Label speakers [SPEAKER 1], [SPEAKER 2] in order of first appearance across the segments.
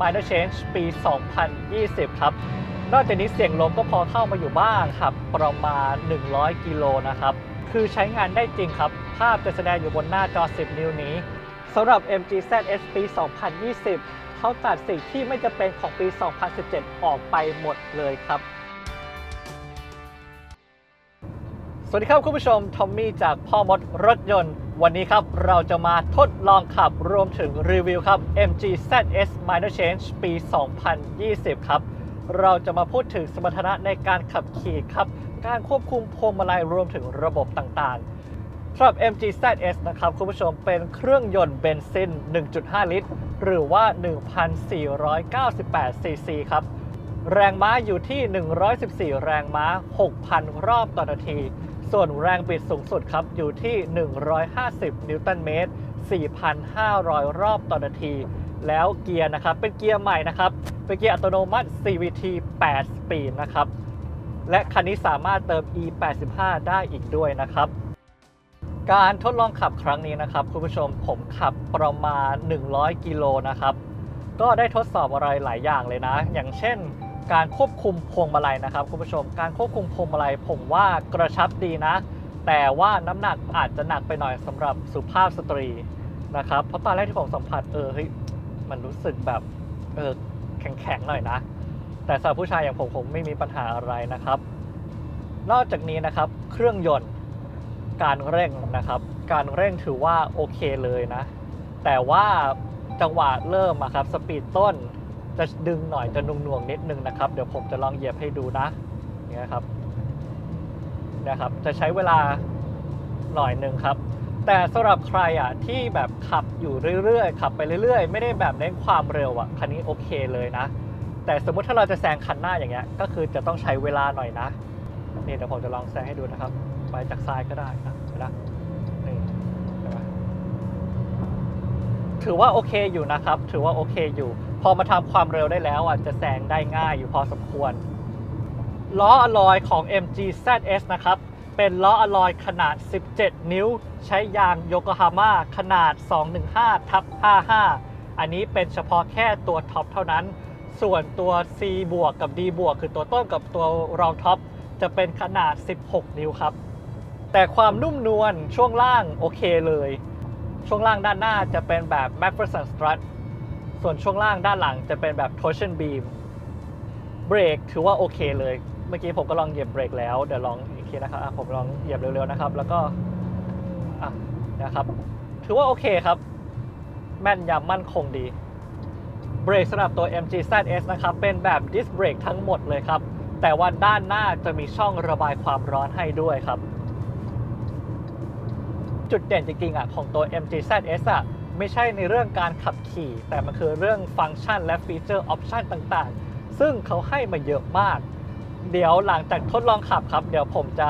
[SPEAKER 1] Minor Change ปี 2020 ครับ นอกจากนี้เสียงลมก็พอเข้ามาอยู่บ้างครับ ประมาณ 100 กิโลนะครับ คือใช้งานได้จริงครับ ภาพจะแสดงอยู่บนหน้าจอ 10 นิ้วนี้สำหรับ MG ZS ปี 2020 เขาตัดสิ่งที่ไม่จะเป็นของปี 2017 ออกไปหมดเลยครับ สวัสดีครับคุณผู้ชม ทอมมี่จากพ่อมดรถยนต์ วันนี้ครับ เราจะมาทดลองขับรวมถึงรีวิวครับ MG ZS Minor Change ปี 2020 ครับ เราจะมาพูดถึงสมรรถนะในการขับขี่ครับ การควบคุมพวงมาลัยรวมถึงระบบต่างๆสำหรับ MG ZS นะครับ คุณผู้ชมเป็นเครื่องยนต์เบนซิน 1.5 ลิตร หรือว่า 1,498 ซีซีครับ แรงม้าอยู่ที่ 114 แรงม้า 6,000 รอบต่อนาที ส่วนแรงบิดสูงสุดครับอยู่ที่ 150 นิวตันเมตร 4,500 รอบต่อนาที แล้วเกียร์นะครับ เป็นเกียร์ใหม่นะครับ เป็นเกียร์อัตโนมัติ CVT 8 สปีดนะครับ และคันนี้สามารถเติม E85 ได้อีกด้วยนะครับ การทดลองขับครั้งนี้นะครับคุณผู้ชมผมขับประมาณ 100 กิโลนะครับ ก็ได้ทดสอบอะไรหลายอย่างเลยนะ อย่างเช่น การควบคุมพวงมาลัยนะครับคุณผู้ชม การควบคุมพวงมาลัยผมว่ากระชับดีนะ แต่ว่าน้ำหนักอาจจะหนักไปหน่อยสำหรับสุภาพสตรีนะครับเพราะตอนแรกที่ผมสัมผัสเออเฮ้ยมันรู้สึกแบบเออแข็งๆหน่อยนะ แต่สำหรับผู้ชายอย่างผมผมไม่มีปัญหาอะไรนะครับ นอกจากนี้นะครับเครื่องยนต์การเร่งนะครับ การเร่งถือว่าโอเคเลยนะ แต่ว่าจังหวะเริ่มอะครับสปีดต้น จะดึงหน่อยจะนุ่งนวงๆนิดนึงนะครับ เดี๋ยวผมจะลองเหยียบให้ดูนะเนี่ยครับนะครับ จะใช้เวลาหน่อยหนึ่งครับ แต่สำหรับใครอะที่แบบขับอยู่เรื่อยๆขับไปเรื่อย ๆ ไม่ได้แบบเน้นความเร็วอะคันนี้โอเคเลยนะ แต่สมมุติถ้าเราจะแซงคันหน้าอย่างเงี้ย ก็คือจะต้องใช้เวลาหน่อยนะนี่เดี๋ยวผมจะลองแซงให้ดูนะครับ ไปจากซ้ายก็ได้นะหนไหมนี่ถือว่าโอเคอยู่นะครับ ถือว่าโอเคอยู่ พอมาทำความเร็วได้แล้วอะจะแซงได้ง่ายอยู่พอสมควร ล้ออะลอยของ MG ZS นะครับ เป็นล้ออะลอยขนาด 17 นิ้ว ใช้ยางโยโกฮาม่าขนาด 215ทับ55 อันนี้เป็นเฉพาะแค่ตัวท็อปเท่านั้น ส่วนตัว C บวกกับ D บวกคือตัวต้นกับตัวรองท็อปจะเป็นขนาด 16 นิ้วครับ แต่ความนุ่มนวลช่วงล่างโอเคเลย ช่วงล่างด้านหน้าจะเป็นแบบ MacPherson Strut ส่วนช่วงล่างด้านหลังจะเป็นแบบ Torsion Beam เบรกถือว่าโอเคเลย เมื่อกี้ผมก็ลองเหยียบเบรกแล้วเดี๋ยวลองอีกทีนะครับผมลองเหยียบเร็วๆนะครับ แล้วก็อะนะครับ ถือว่าโอเคครับ แม่นยำมั่นคงดี เบรกสำหรับตัว MG ZS นะครับ เป็นแบบดิสเบรกทั้งหมดเลยครับ แต่ว่าด้านหน้าจะมีช่องระบายความร้อนให้ด้วยครับ จุดเด่นจริงๆอะของตัว MG ZS อะ ไม่ใช่ในเรื่องการขับขี่ แต่มันคือเรื่องฟังก์ชันและฟีเจอร์ออปชันต่างๆ ซึ่งเขาให้มาเยอะมาก เดี๋ยวหลังจากทดลองขับครับ เดี๋ยวผมจะ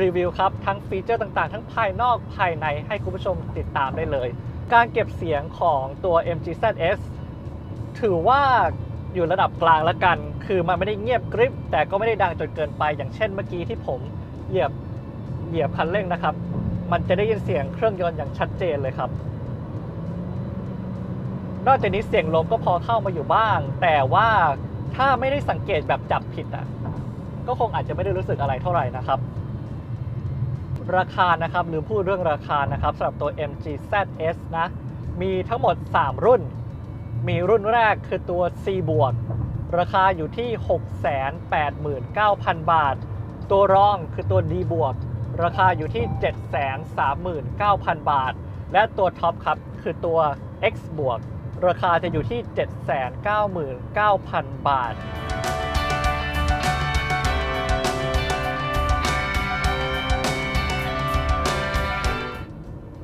[SPEAKER 1] รีวิวครับ ทั้งฟีเจอร์ต่างๆ ทั้งภายนอกภายในให้คุณผู้ชมติดตามได้เลย การเก็บเสียงของตัว MG ZS ถือว่าอยู่ระดับกลางละกัน คือมันไม่ได้เงียบกริบ แต่ก็ไม่ได้ดังจนเกินไป อย่างเช่นเมื่อกี้ที่ผมเหยียบเหยียบคันเร่งนะครับ มันจะได้ยินเสียงเครื่องยนต์อย่างชัดเจนเลยครับ นอกจากนี้เสียงลมก็พอเข้ามาอยู่บ้าง แต่ว่าถ้าไม่ได้สังเกตแบบจับผิดอะก็คงอาจจะไม่ได้รู้สึกอะไรเท่าไหร่นะครับ ราคานะครับหรือพูดเรื่องราคานะครับสำหรับตัว MG ZS นะมีทั้งหมด 3 รุ่น มีรุ่นแรกคือตัว C บวกราคาอยู่ที่ 689,000 บาท ตัวรองคือตัว D บวกราคาอยู่ที่ 739,000 บาท และตัวท็อปครับคือตัว X บวก ราคาจะอยู่ที่ 799,000 บาท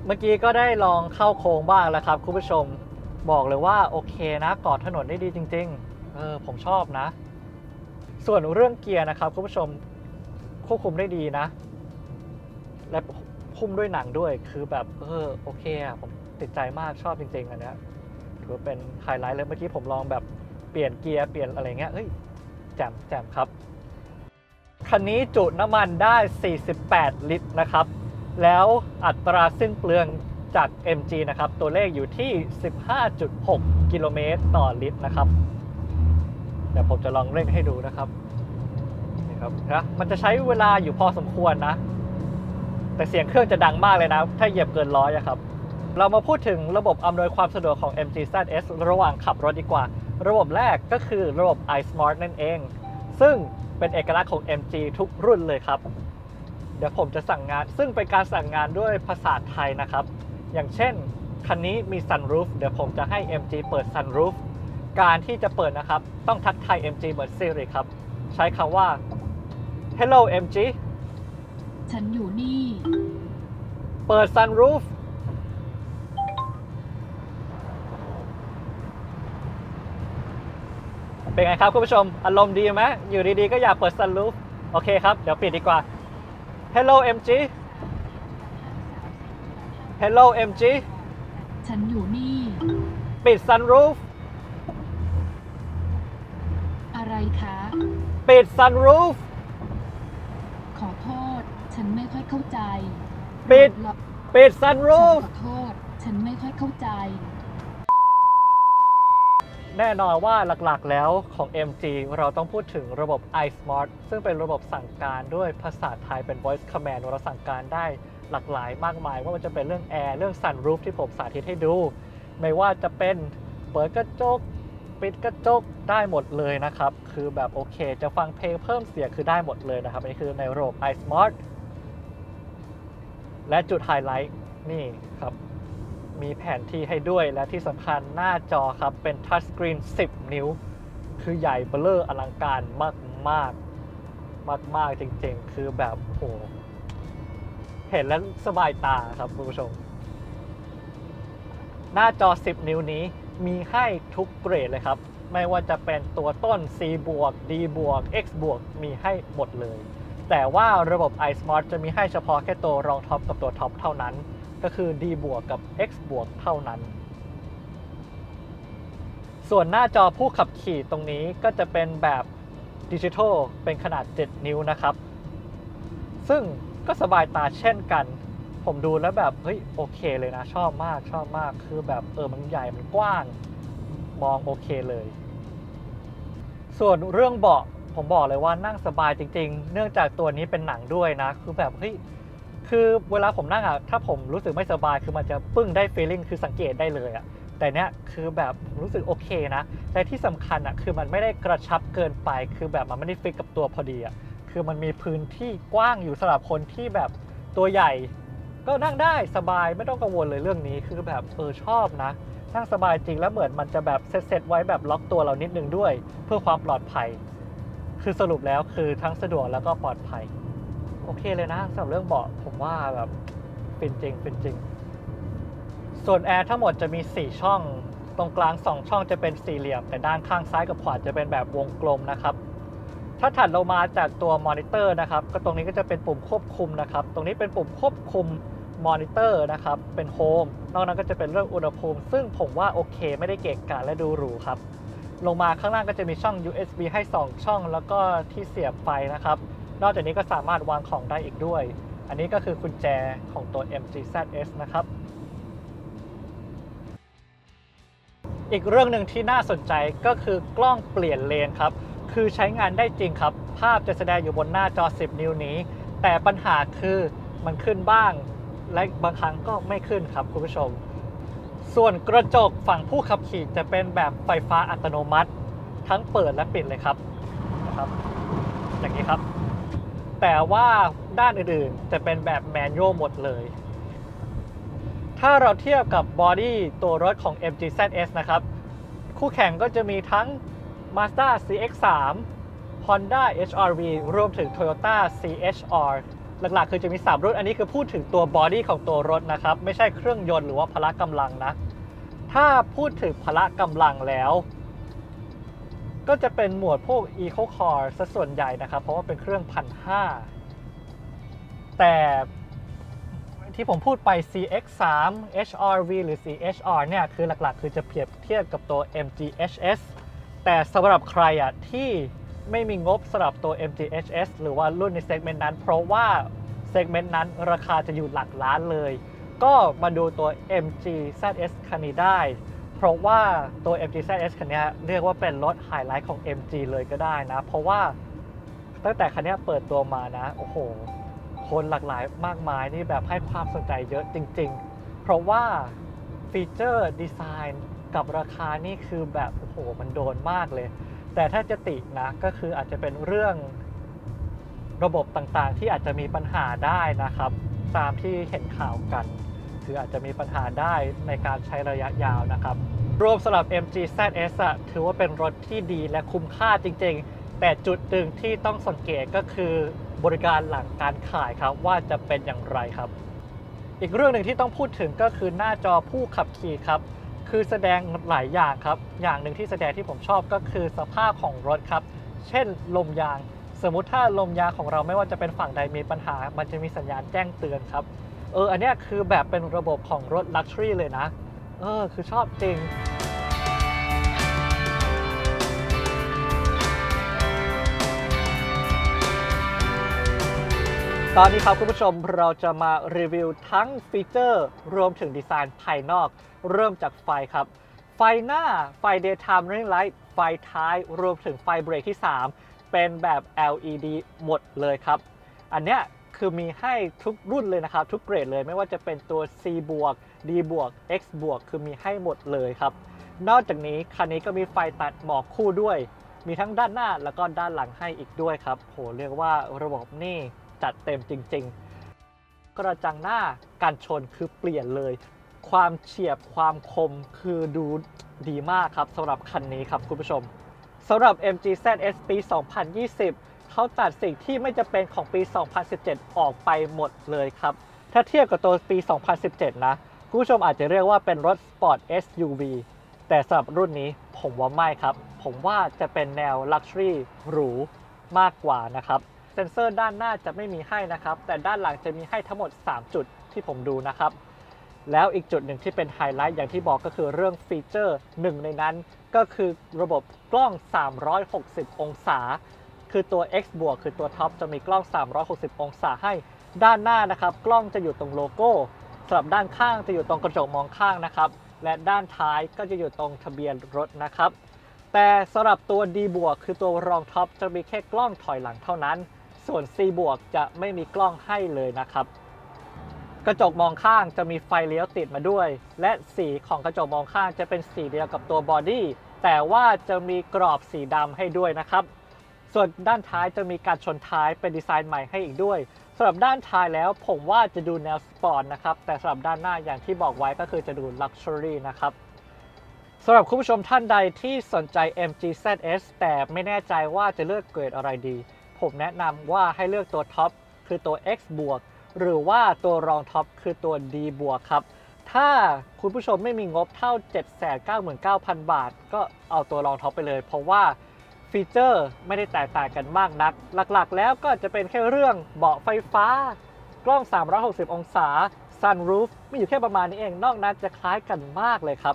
[SPEAKER 1] เมื่อกี้ก็ได้ลองเข้าโค้งบ้างแล้วครับคุณผู้ชมบอกเลยว่าโอเคนะกอดถนนได้ดีจริง ๆ เออผมชอบนะ ส่วนเรื่องเกียร์นะครับคุณผู้ชมควบคุมได้ดีนะ และคุ้มด้วยหนังด้วยคือแบบเออโอเคอะผมติดใจมากชอบจริงๆอันเนี้ย ถือว่าเป็นไฮไลท์เลยเมื่อกี้ผมลองแบบเปลี่ยนเกียร์เปลี่ยนอะไรเงี้ยเฮ้ยแจ่มแจ่มครับ คันนี้จุน้ำมันได้ 48 ลิตรนะครับ แล้วอัตราสิ้นเปลืองจาก MG นะครับ ตัวเลขอยู่ที่ 15.6 กิโลเมตรต่อลิตรนะครับเดี๋ยวผมจะลองเร่งให้ดูนะครับนี่ครับนะมันจะใช้เวลาอยู่พอสมควรนะ แต่เสียงเครื่องจะดังมากเลยนะ ถ้าเหยียบเกินร้อยอะครับ เรามาพูดถึงระบบอำนวยความสะดวกของ MG ZS ระหว่างขับรถดีกว่า ระบบแรกก็คือระบบ iSmart นั่นเอง ซึ่งเป็นเอกลักษณ์ของ MG ทุกรุ่นเลยครับ เดี๋ยวผมจะสั่งงาน ซึ่งเป็นการสั่งงานด้วยภาษาไทยนะครับ อย่างเช่น คันนี้มี sunroof เดี๋ยวผมจะให้ MG เปิด sunroof การที่จะเปิดนะครับ ต้องทักทาย MG เหมือน Siri ครับ ใช้คำว่า hello MG
[SPEAKER 2] ฉันอยู่นี่
[SPEAKER 1] เปิด sunroof เป็นไงครับคุณผู้ชม อารมณ์ดีไหมอยู่ดีๆ ก็อยากเปิด sunroof โอเคครับ เดี๋ยวปิดดีกว่า Hello MG Hello MG
[SPEAKER 2] ฉันอยู่นี่
[SPEAKER 1] ปิด sunroof
[SPEAKER 2] อะไรคะ
[SPEAKER 1] ปิด sunroof
[SPEAKER 2] ขอโทษ ฉันไม่ค่อยเข้าใจ
[SPEAKER 1] ปิด
[SPEAKER 2] รอ
[SPEAKER 1] ปิด
[SPEAKER 2] ฉัน
[SPEAKER 1] sunroof
[SPEAKER 2] ขอโทษ ฉันไม่ค่อยเข้าใจ
[SPEAKER 1] แน่นอนว่าหลักๆแล้วของ MG เราต้องพูดถึงระบบ iSmart ซึ่งเป็นระบบสั่งการด้วยภาษาไทยเป็น voice command เราสั่งการได้หลากหลายมากมาย ว่ามันจะเป็นเรื่องแอร์ เรื่อง sunroof ที่ผมสาธิตให้ดู ไม่ว่าจะเป็นเปิดกระจก ปิดกระจกได้หมดเลยนะครับ คือแบบโอเค จะฟังเพลงเพิ่มเสียงคือได้หมดเลยนะครับ อันนี้คือในระบบ iSmart และจุดไฮไลท์นี่ครับ มีแผนที่ให้ด้วยและที่สำคัญหน้าจอครับเป็นทัชสกรีน 10 นิ้ว คือใหญ่เบลออลังการมากมากมากมากๆจริงๆ คือแบบโอ้โหเห็นแล้วสบายตาครับคุณผู้ชม หน้าจอ 10 นิ้วนี้มีให้ทุกเกรดเลยครับ ไม่ว่าจะเป็นตัวต้น C บวก D บวก X บวกมีให้หมดเลย แต่ว่าระบบ iSmart จะมีให้เฉพาะแค่ตัวรองท็อปกับตัวท็อปเท่านั้น ก็คือ D บวกกับ X บวกเท่านั้น ส่วนหน้าจอผู้ขับขี่ตรงนี้ก็จะเป็นแบบดิจิทัลเป็นขนาด 7 นิ้วนะครับ ซึ่งก็สบายตาเช่นกัน ผมดูแล้วแบบ เฮ้ย โอเคเลยนะ ชอบมากชอบมากคือแบบเออมันใหญ่มันกว้าง มองโอเคเลย ส่วนเรื่องเบาะผมบอกเลยว่านั่งสบายจริง ๆ เนื่องจากตัวนี้เป็นหนังด้วยนะ คือแบบเฮ้ย คือเวลาผมนั่งอะถ้าผมรู้สึกไม่สบายคือมันจะปึ้งได้ feeling คือสังเกตได้เลยอะแต่เนี้ยคือแบบผมรู้สึกโอเคนะแต่ที่สำคัญอะคือมันไม่ได้กระชับเกินไป คือแบบมันไม่ได้ฟิกกับตัวพอดีอะคือมันมีพื้นที่กว้างอยู่สำหรับคนที่แบบตัวใหญ่ ก็นั่งได้สบายไม่ต้องกังวลเลยเรื่องนี้คือแบบเออชอบนะนั่งสบายจริงแล้วเหมือนมันจะแบบเซตๆไว้แบบล็อกตัวเรานิดนึงด้วย เพื่อความปลอดภัย คือสรุปแล้วคือทั้งสะดวกแล้วก็ปลอดภัย โอเคเลยนะสำหรับเรื่องเบาะผมว่าแบบเป็นจริงเป็นจริง ส่วนแอร์ทั้งหมดจะมี 4 ช่อง ตรงกลาง 2 ช่องจะเป็นสี่เหลี่ยม แต่ด้านข้างซ้ายกับขวาจะเป็นแบบวงกลมนะครับ ถ้าถัดลงมาจากตัวมอนิเตอร์นะครับ ก็ตรงนี้ก็จะเป็นปุ่มควบคุมนะครับ ตรงนี้เป็นปุ่มควบคุมมอนิเตอร์นะครับ เป็นโฮม นอกนั้นก็จะเป็นเรื่องอุณหภูมิ ซึ่งผมว่าโอเค ไม่ได้เกะกะและดูหรูครับ ลงมาข้างล่างก็จะมีช่อง USB ให้ 2 ช่อง แล้วก็ที่เสียบไฟนะครับ นอกจากนี้ก็สามารถวางของได้อีกด้วย อันนี้ก็คือกุญแจของตัว MG ZS นะครับ อีกเรื่องหนึ่งที่น่าสนใจก็คือกล้องเปลี่ยนเลนครับ คือใช้งานได้จริงครับ ภาพจะแสดงอยู่บนหน้าจอ 10 นิ้วนี้ แต่ปัญหาคือมันขึ้นบ้าง และบางครั้งก็ไม่ขึ้นครับคุณผู้ชม ส่วนกระจกฝั่งผู้ขับขี่จะเป็นแบบไฟฟ้าอัตโนมัติ ทั้งเปิดและปิดเลยครับนะครับอย่างนี้ครับ แต่ว่าด้านอื่นๆ จะเป็นแบบแมนนวลหมดเลย ถ้าเราเทียบกับบอดี้ตัวรถของ MG ZS นะครับ คู่แข่งก็จะมีทั้ง Mazda CX-3 Honda HR-V รวมถึง Toyota CHR หลักๆ คือจะมี 3 รุ่น อันนี้คือพูดถึงตัวบอดี้ของตัวรถนะครับ ไม่ใช่เครื่องยนต์หรือว่าพละกำลังนะ ถ้าพูดถึงพละกำลังแล้ว ก็จะเป็นหมวดพวก Eco Core ซะส่วนใหญ่นะครับ เพราะว่าเป็นเครื่องพันห้าแต่ที่ผมพูดไป CX3 HRV หรือ CHR เนี่ย คือหลักๆ คือจะเปรียบเทียบกับตัว MGHS แต่สำหรับใครอะที่ไม่มีงบสำหรับตัว MGHS หรือว่ารุ่นในเซกเมนต์นั้น เพราะว่าเซกเมนต์นั้นราคาจะอยู่หลักล้านเลย ก็มาดูตัว MG ZS คันนี้ได้ เพราะว่าตัว MG ZS คันนี้เรียกว่าเป็นรถไฮไลท์ของ MG เลยก็ได้นะ เพราะว่าตั้งแต่คันนี้เปิดตัวมานะ โอ้โห คนหลากหลายมากมายนี่แบบให้ความสนใจเยอะจริง ๆ เพราะว่าฟีเจอร์ดีไซน์กับราคานี่คือแบบโอ้โหมันโดนมากเลย แต่ถ้าจะตินะก็คืออาจจะเป็นเรื่องระบบต่างๆ ที่อาจจะมีปัญหาได้นะครับ ตามที่เห็นข่าวกัน คืออาจจะมีปัญหาได้ในการใช้ระยะยาวนะครับ รวมสำหรับ MG ZS อะถือว่าเป็นรถที่ดีและคุ้มค่าจริง ๆ แต่จุดหนึ่งที่ต้องสังเกตก็คือบริการหลังการขายครับ ว่าจะเป็นอย่างไรครับ อีกเรื่องหนึ่งที่ต้องพูดถึงก็คือหน้าจอผู้ขับขี่ครับ คือแสดงหลายอย่างครับ อย่างหนึ่งที่แสดงที่ผมชอบก็คือสภาพของรถครับ เช่นลมยาง สมมุติถ้าลมยางของเราไม่ว่าจะเป็นฝั่งใดมีปัญหา มันจะมีสัญญาณแจ้งเตือนครับ เอออันนี้คือแบบเป็นระบบของรถลักชัวรี่เลยนะ เออ คือชอบจริง ตอนนี้ครับคุณผู้ชมเราจะมารีวิวทั้งฟีเจอร์ รวมถึงดีไซน์ภายนอก เริ่มจากไฟครับ ไฟหน้าไฟ daytime running light ไฟท้าย รวมถึงไฟเบรกที่ 3 เป็นแบบ LED หมดเลยครับ อันเนี้ยคือมีให้ทุกรุ่นเลยนะครับ ทุกเกรดเลยไม่ว่าจะเป็นตัว C บวก D บวก X บวกคือมีให้หมดเลยครับ นอกจากนี้คันนี้ก็มีไฟตัดหมอกคู่ด้วย มีทั้งด้านหน้าแล้วก็ด้านหลังให้อีกด้วยครับโหเรียกว่าระบบนี่จัดเต็มจริง ๆ กระจังหน้าการชนคือเปลี่ยนเลย ความเฉียบความคมคือดูดีมากครับสำหรับคันนี้ครับคุณผู้ชมสำหรับ MG ZS ปี 2020 เขาตัดสิ่งที่ไม่จะเป็นของปี 2017 ออกไปหมดเลยครับ ถ้าเทียบกับตัวปี 2017 นะ คุณผู้ชมอาจจะเรียกว่าเป็นรถสปอร์ต SUV แต่สำหรับรุ่นนี้ผมว่าไม่ครับ ผมว่าจะเป็นแนว Luxury หรูมากกว่านะครับ เซ็นเซอร์ด้านหน้าจะไม่มีให้นะครับ แต่ด้านหลังจะมีให้ทั้งหมด 3 จุดที่ผมดูนะครับ แล้วอีกจุดหนึ่งที่เป็นไฮไลท์อย่างที่บอกก็คือเรื่องฟีเจอร์หนึ่งในนั้น ก็คือระบบกล้อง 360 องศา คือตัว X บวกคือตัวท็อปจะมีกล้อง 360 องศาให้ ด้านหน้านะครับ กล้องจะอยู่ตรงโลโก้ สำหรับด้านข้างจะอยู่ตรงกระจกมองข้างนะครับ และด้านท้ายก็จะอยู่ตรงทะเบียนรถนะครับ แต่สำหรับตัว D บวกคือตัวรองท็อปจะมีแค่กล้องถอยหลังเท่านั้น ส่วน C บวกจะไม่มีกล้องให้เลยนะครับ กระจกมองข้างจะมีไฟเลี้ยวติดมาด้วย และสีของกระจกมองข้างจะเป็นสีเดียวกับตัวบอดี้แต่ว่าจะมีกรอบสีดำให้ด้วยนะครับ ส่วนด้านท้ายจะมีการชนท้ายเป็นดีไซน์ใหม่ให้อีกด้วยสำหรับด้านท้ายแล้วผมว่าจะดูแนวสปอร์ตนะครับ แต่สำหรับด้านหน้าอย่างที่บอกไว้ก็คือจะดูลักชัวรี่นะครับสำหรับคุณผู้ชมท่านใดที่สนใจ MG ZS แต่ไม่แน่ใจว่าจะเลือกเกรดอะไรดี ผมแนะนำว่าให้เลือกตัวท็อปคือตัว X บวกหรือว่าตัวรองท็อปคือตัว D บวกครับ ถ้าคุณผู้ชมไม่มีงบเท่า 799,000 บาท ก็เอาตัวรองท็อปไปเลย เพราะว่า ฟีเจอร์ไม่ได้แตกต่างกันมากนัก หลักๆ แล้วก็จะเป็นแค่เรื่องเบาะไฟฟ้า กล้อง 360 องศา sunroof มีอยู่แค่ประมาณนี้เอง นอกนั้นจะคล้ายกันมากเลยครับ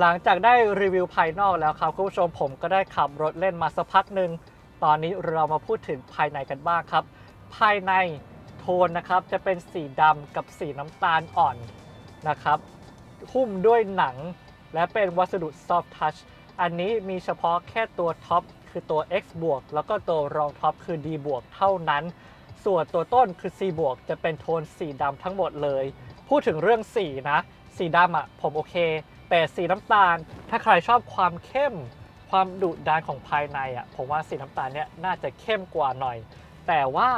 [SPEAKER 1] หลังจากได้รีวิวภายนอกแล้วครับคุณผู้ชมผมก็ได้ขับรถเล่นมาสักพักหนึ่ง ตอนนี้เรามาพูดถึงภายในกันบ้างครับ ภายใน นนะครับจะเป็นสีดำกับสีน้ำตาลอ่อนนะครับหุ้มด้วยหนัง และเป็นวัสดุ soft touch อันนี้มีเฉพาะแค่ตัวท็อปคือตัว X บวกแล้วก็ตัวรองท็อปคือ D บวกเท่านั้น ส่วนตัวต้นคือ C บวกจะเป็นโทนสีดำทั้งหมดเลย พูดถึงเรื่องสีนะ สีดำอะผมโอเค แต่สีน้ำตาล ถ้าใครชอบความเข้ม ความดุดันของภายในอะผมว่าสีน้ำตาลเนี่ยน่าจะเข้มกว่าหน่อย แต่ว่า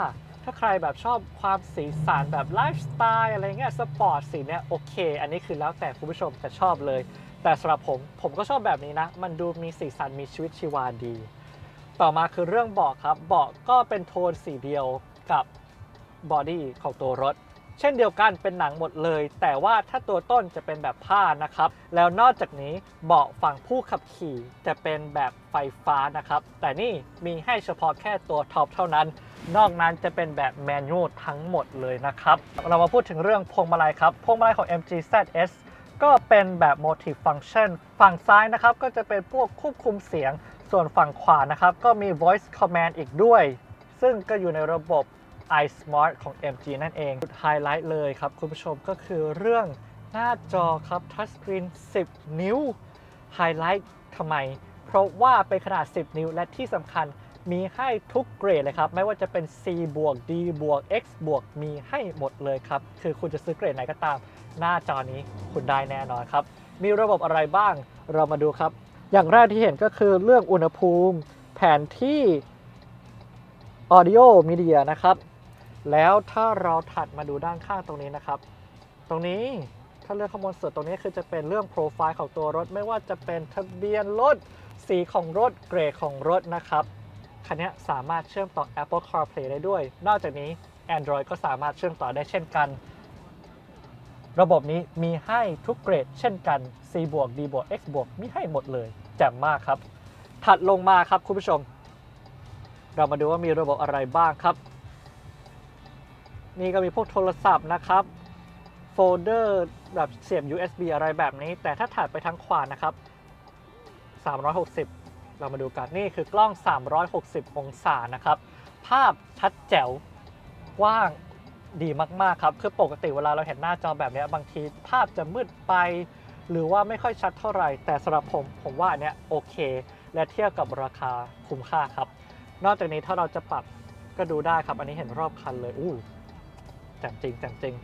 [SPEAKER 1] ถ้าใครแบบชอบความสีสันแบบไลฟ์สไตล์อะไรเงี้ยสปอร์ตสีเนี้ยโอเค อันนี้คือแล้วแต่คุณผู้ชมจะชอบเลย แต่สำหรับผมผมก็ชอบแบบนี้นะ มันดูมีสีสันมีชีวิตชีวาดี ต่อมาคือเรื่องเบาะครับเบาะก็เป็นโทนสีเดียวกับบอดี้ของตัวรถ เช่นเดียวกันเป็นหนังหมดเลย แต่ว่าถ้าตัวต้นจะเป็นแบบผ้านะครับ แล้วนอกจากนี้เบาะฝั่งผู้ขับขี่จะเป็นแบบไฟฟ้านะครับ แต่นี่มีให้เฉพาะแค่ตัวท็อปเท่านั้น นอกนั้นจะเป็นแบบแมนนวลทั้งหมดเลยนะครับ เรามาพูดถึงเรื่องพวงมาลัยครับ พวงมาลัยของ MG ZS ก็เป็นแบบ Motive Function ฝั่งซ้ายนะครับก็จะเป็นพวกควบคุมเสียง ส่วนฝั่งขวานะครับก็มี Voice Command อีกด้วย ซึ่งก็อยู่ในระบบ iSmart ของ MG นั่นเองจุดไฮไลท์เลยครับ คุณผู้ชมก็คือเรื่องหน้าจอครับทัชสกรีน 10 นิ้วไฮไลท์ทำไม เพราะว่าเป็นขนาด 10 นิ้ว และที่สำคัญมีให้ทุกเกรดเลยครับ ไม่ว่าจะเป็น C บวก D บวก X บวกมีให้หมดเลยครับ คือคุณจะซื้อเกรดไหนก็ตาม หน้าจอนี้คุณได้แน่นอนครับ มีระบบอะไรบ้างเรามาดูครับ อย่างแรกที่เห็นก็คือเรื่องอุณหภูมิ แผนที่ Audio Media นะครับ แล้วถ้าเราถัดมาดูด้านข้างตรงนี้นะครับ ตรงนี้ถ้าเลือกข้างบนสุดตรงนี้คือจะเป็นเรื่องโปรไฟล์ของตัวรถ ไม่ว่าจะเป็นทะเบียนรถ สีของรถ เกรดของรถนะครับคันนี้สามารถเชื่อมต่อ Apple CarPlay ได้ด้วย นอกจากนี้ Android ก็สามารถเชื่อมต่อได้เช่นกัน ระบบนี้มีให้ทุกเกรด เช่นกัน C บวก D บวก X บวกมีให้หมดเลยแจ่มมากครับ ถัดลงมาครับคุณผู้ชม เรามาดูว่ามีระบบอะไรบ้างครับ นี่ก็มีพวกโทรศัพท์นะครับโฟลเดอร์แบบเสียบ USB อะไรแบบนี้ แต่ถ้าถัดไปทางขวานะครับ 360 เรามาดูกันนี่คือกล้อง 360 องศานะครับ ภาพชัดแจ๋วกว้างดีมากๆครับคือปกติเวลาเราเห็นหน้าจอแบบนี้บางทีภาพจะมืดไป หรือว่าไม่ค่อยชัดเท่าไหร่ แต่สำหรับผมผมว่าอันเนี้ยโอเค และเทียบกับราคาคุ้มค่าครับ นอกจากนี้ถ้าเราจะปรับก็ดูได้ครับ อันนี้เห็นรอบคันเลยอู้ จ่มจริงแจ่มจริง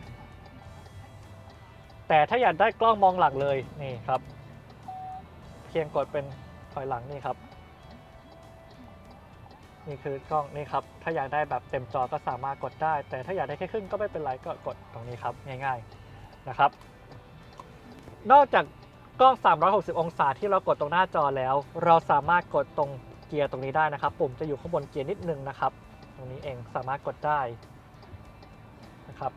[SPEAKER 1] แต่ถ้าอยากได้กล้องมองหลังเลยนี่ครับ เพียงกดเป็นถอยหลังนี่ครับ นี่คือกล้องนี่ครับ ถ้าอยากได้แบบเต็มจอก็สามารถกดได้ แต่ถ้าอยากได้แค่ครึ่งก็ไม่เป็นไรก็กดตรงนี้ครับง่ายๆนะครับ นอกจากกล้อง 360 องศาที่เรากดตรงหน้าจอแล้ว เราสามารถกดตรงเกียร์ตรงนี้ได้นะครับ ปุ่มจะอยู่ข้างบนเกียร์นิดนึงนะครับ ตรงนี้เองสามารถกดได้ นะครับ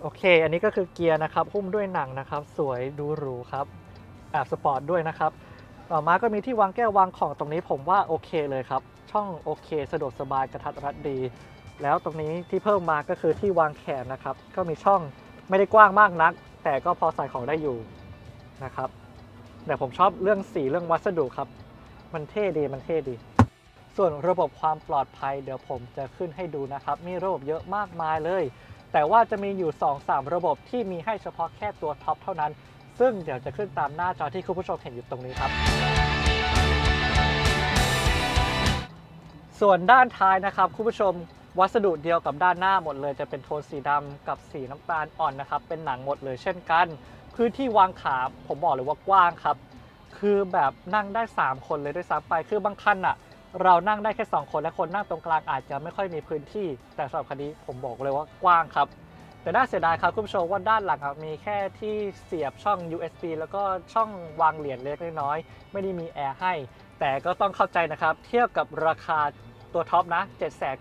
[SPEAKER 1] โอเค อันนี้ก็คือเกียร์นะครับหุ้มด้วยหนังนะครับ สวยดูหรูครับแอบสปอร์ตด้วยนะครับต่อมาก็มีที่วางแก้ววางของตรงนี้ผมว่าโอเคเลยครับ ช่องโอเค สะดวกสบายกระทัดรัดดี แล้วตรงนี้ที่เพิ่มมาก็คือที่วางแขนนะครับ ก็มีช่องไม่ได้กว้างมากนัก แต่ก็พอใส่ของได้อยู่นะครับแต่ผมชอบเรื่องสีเรื่องวัสดุครับ มันเท่ดีมันเท่ดี ส่วนระบบความปลอดภัยเดี๋ยวผมจะขึ้นให้ดูนะครับ มีระบบเยอะมากมายเลย แต่ว่าจะมีอยู่ 2-3 ระบบที่มีให้เฉพาะแค่ตัวท็อปเท่านั้น ซึ่งเดี๋ยวจะขึ้นตามหน้าจอที่คุณผู้ชมเห็นอยู่ตรงนี้ครับ ส่วนด้านท้ายนะครับคุณผู้ชมวัสดุเดียวกับด้านหน้าหมดเลย จะเป็นโทนสีดำกับสีน้ำตาลอ่อนนะครับ เป็นหนังหมดเลยเช่นกัน พื้นที่วางขาผมบอกเลยว่ากว้างครับ คือแบบนั่งได้ 3 คนเลยด้วยซ้ำไปคือบางคันอะ เรานั่งได้แค่ 2 คนและคนนั่งตรงกลางอาจจะไม่ค่อยมีพื้นที่ แต่สำหรับคันนี้ผมบอกเลยว่ากว้างครับ แต่น่าเสียดายครับคุณผู้ชมว่าด้านหลังอะมีแค่ที่เสียบช่อง USB แล้วก็ช่องวางเหรียญเล็กน้อยไม่ได้มีแอร์ให้ แต่ก็ต้องเข้าใจนะครับเทียบกับราคาตัวท็อปนะ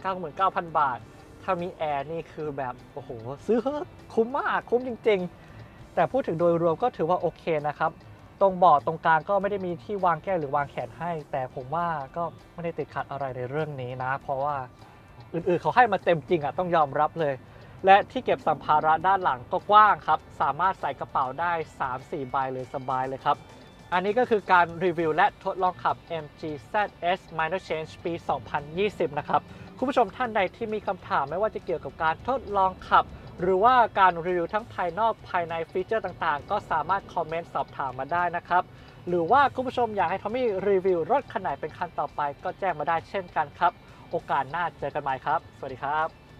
[SPEAKER 1] 799,000 บาท ถ้ามีแอร์นี่คือแบบโอ้โหซื้อเถอะคุ้มมากคุ้มจริง ๆ แต่พูดถึงโดยรวมก็ถือว่าโอเคนะครับ ตรงเบาะตรงกลางก็ไม่ได้มีที่วางแก้วหรือวางแขนให้ แต่ผมว่าก็ไม่ได้ติดขัดอะไรในเรื่องนี้นะ เพราะว่าอื่นๆเขาให้มาเต็มจริงอะต้องยอมรับเลย และที่เก็บสัมภาระด้านหลังก็กว้างครับ สามารถใส่กระเป๋าได้ 3-4 ใบเลยสบายเลยครับ อันนี้ก็คือการรีวิวและทดลองขับ MG ZS Minor Change ปี 2020 นะครับ คุณผู้ชมท่านใดที่มีคำถามไม่ว่าจะเกี่ยวกับการทดลองขับ หรือว่าการรีวิวทั้งภายนอกภายในฟีเจอร์ต่างๆ ก็สามารถคอมเมนต์สอบถามมาได้นะครับ หรือว่าคุณผู้ชมอยากให้ทอมมี่รีวิวรถคันไหนเป็นคันต่อไป ก็แจ้งมาได้เช่นกันครับ โอกาสหน้าเจอกันใหม่ครับ สวัสดีครับ